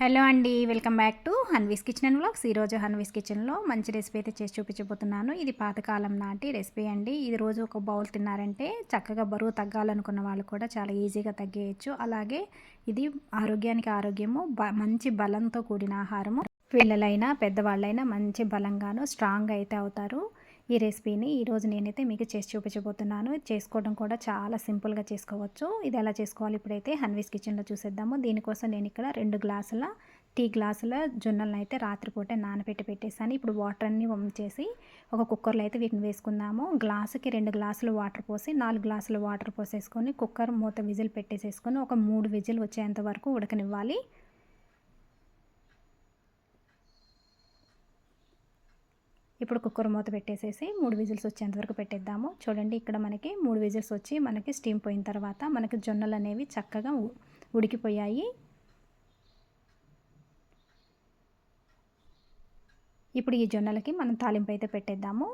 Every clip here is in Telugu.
హలో అండి welcome back to Hanvi's kitchen and blogs ఈరోజు హన్వీస్ కిచెన్లో మంచి రెసిపీ అయితే చేసి చూపించబోతున్నాను. ఇది పాతకాలం నాటి రెసిపీ అండి. ఇది రోజు ఒక బౌల్ తిన్నారంటే చక్కగా బరువు తగ్గాలనుకున్న వాళ్ళు కూడా చాలా ఈజీగా తగ్గేయచ్చు. అలాగే ఇది ఆరోగ్యానికి ఆరోగ్యము మంచి బలంతో కూడిన ఆహారము. పిల్లలైనా పెద్దవాళ్ళైనా మంచి బలంగాను స్ట్రాంగ్ అయితే అవుతారు. ఈ రెసిపీని ఈరోజు నేనైతే మీకు చేసి చూపించబోతున్నాను. చేసుకోవడం కూడా చాలా సింపుల్గా చేసుకోవచ్చు. ఇది ఎలా చేసుకోవాలి? ఇప్పుడైతే హన్వీస్ కిచెన్లో చూసేద్దాము. దీనికోసం నేను ఇక్కడ రెండు గ్లాసుల టీ గ్లాసుల జొన్నలను అయితే రాత్రిపూట నానబెట్టి పెట్టేసాను ఇప్పుడు వాటర్ అన్ని వంచేసి ఒక కుక్కర్లో అయితే వీటిని వేసుకుందాము. గ్లాసుకి రెండు గ్లాసులు వాటర్ పోసి నాలుగు గ్లాసులు వాటర్ పోసేసుకొని కుక్కర్ మూత విజిల్ పెట్టేసేసుకొని ఒక మూడు విజిల్ వచ్చేంత వరకు ఉడకనివ్వాలి. ఇప్పుడు కుక్కర్ మూత పెట్టేసేసి మూడు విజిల్స్ వచ్చేంత వరకు పెట్టేద్దాము. చూడండి ఇక్కడ మనకి మూడు విజిల్స్ వచ్చి మనకి స్టీమ్ పోయిన తర్వాత మనకి జొన్నలు అనేవి చక్కగా ఉడికిపోయాయి. ఇప్పుడు ఈ జొన్నలకి మనం తాలింపు అయితే పెట్టేద్దాము.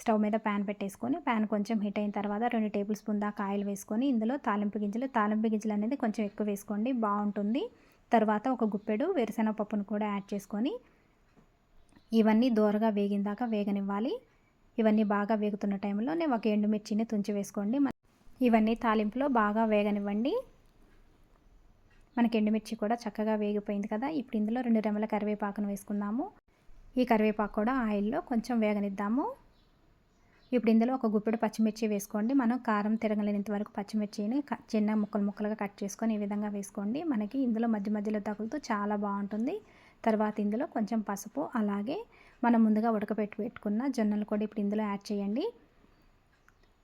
స్టవ్ మీద ప్యాన్ పెట్టేసుకొని ప్యాన్ కొంచెం హీట్ అయిన తర్వాత రెండు టేబుల్ స్పూన్ దాకా ఆయిల్ వేసుకొని ఇందులో తాలింపు గింజలు తాలింపు గింజలు అనేది కొంచెం ఎక్కువ వేసుకోండి బాగుంటుంది. తర్వాత ఒక గుప్పెడు వేరుశెనగ పప్పును కూడా యాడ్ చేసుకొని ఇవన్నీ దోరగా దాకా వేగనివ్వాలి. ఇవన్నీ బాగా వేగుతున్న టైంలో నేను ఒక ఎండుమిర్చిని తుంచి వేసుకోండి. ఇవన్నీ తాలింపులో బాగా వేగనివ్వండి. మనకి ఎండుమిర్చి కూడా చక్కగా వేగిపోయింది కదా. ఇప్పుడు ఇందులో రెండు రెమ్మల కరివేపాకును వేసుకుందాము. ఈ కరివేపాకు కూడా ఆయిల్లో కొంచెం వేగనిద్దాము. ఇప్పుడు ఇందులో ఒక గుప్పెడు పచ్చిమిర్చి వేసుకోండి. మనం కారం తిరగలేనంత వరకు పచ్చిమిర్చిని చిన్న ముక్కలు ముక్కలుగా కట్ చేసుకొని ఈ విధంగా వేసుకోండి. మనకి ఇందులో మధ్య మధ్యలో తగులుతూ చాలా బాగుంటుంది. తర్వాత ఇందులో కొంచెం పసుపు అలాగే మనం ముందుగా ఉడకపెట్టి పెట్టుకున్న జొన్నలు కూడా ఇప్పుడు ఇందులో యాడ్ చేయండి.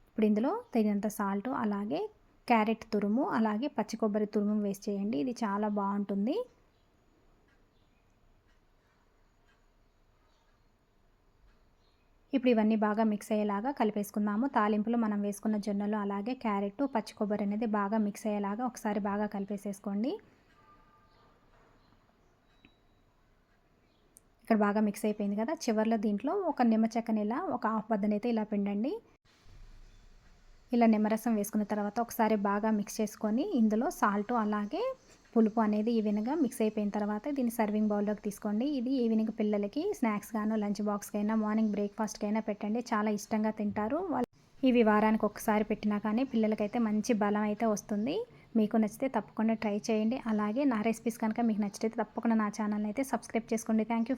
ఇప్పుడు ఇందులో తగినంత సాల్ట్ అలాగే క్యారెట్ తురుము అలాగే పచ్చి కొబ్బరి తురుము వేస్ట్ చేయండి. ఇది చాలా బాగుంటుంది. ఇప్పుడు ఇవన్నీ బాగా మిక్స్ అయ్యేలాగా కలిపేసుకుందాము. తాలింపులో మనం వేసుకున్న జొన్నలు అలాగే క్యారెట్ పచ్చి కొబ్బరి అనేది బాగా మిక్స్ అయ్యేలాగా ఒకసారి బాగా కలిపేసేసుకోండి. ఇక్కడ బాగా మిక్స్ అయిపోయింది కదా. చివరిలో దీంట్లో ఒక నిమ్మ చెక్కని ఇలా ఒక హాఫ్ బద్దనైతే ఇలా పిండండి. ఇలా నిమ్మరసం వేసుకున్న తర్వాత ఒకసారి బాగా మిక్స్ చేసుకొని ఇందులో సాల్ట్ అలాగే పులుపు అనేది ఈవెన్గా మిక్స్ అయిపోయిన తర్వాత దీన్ని సర్వింగ్ బౌల్లోకి తీసుకోండి. ఇది ఈవినింగ్ పిల్లలకి స్నాక్స్ గాను లంచ్ బాక్స్కైనా మార్నింగ్ బ్రేక్ఫాస్ట్కైనా పెట్టండి. చాలా ఇష్టంగా తింటారు. ఇవి వారానికి ఒకసారి పెట్టినా కానీ పిల్లలకైతే మంచి బలం అయితే వస్తుంది. మీకు నచ్చితే తప్పకుండా ట్రై చేయండి. అలాగే నా రెసిపీస్ కనుక మీకు నచ్చితే తప్పకుండా నా ఛానల్ అయితే సబ్స్క్రైబ్ చేసుకోండి. Thank you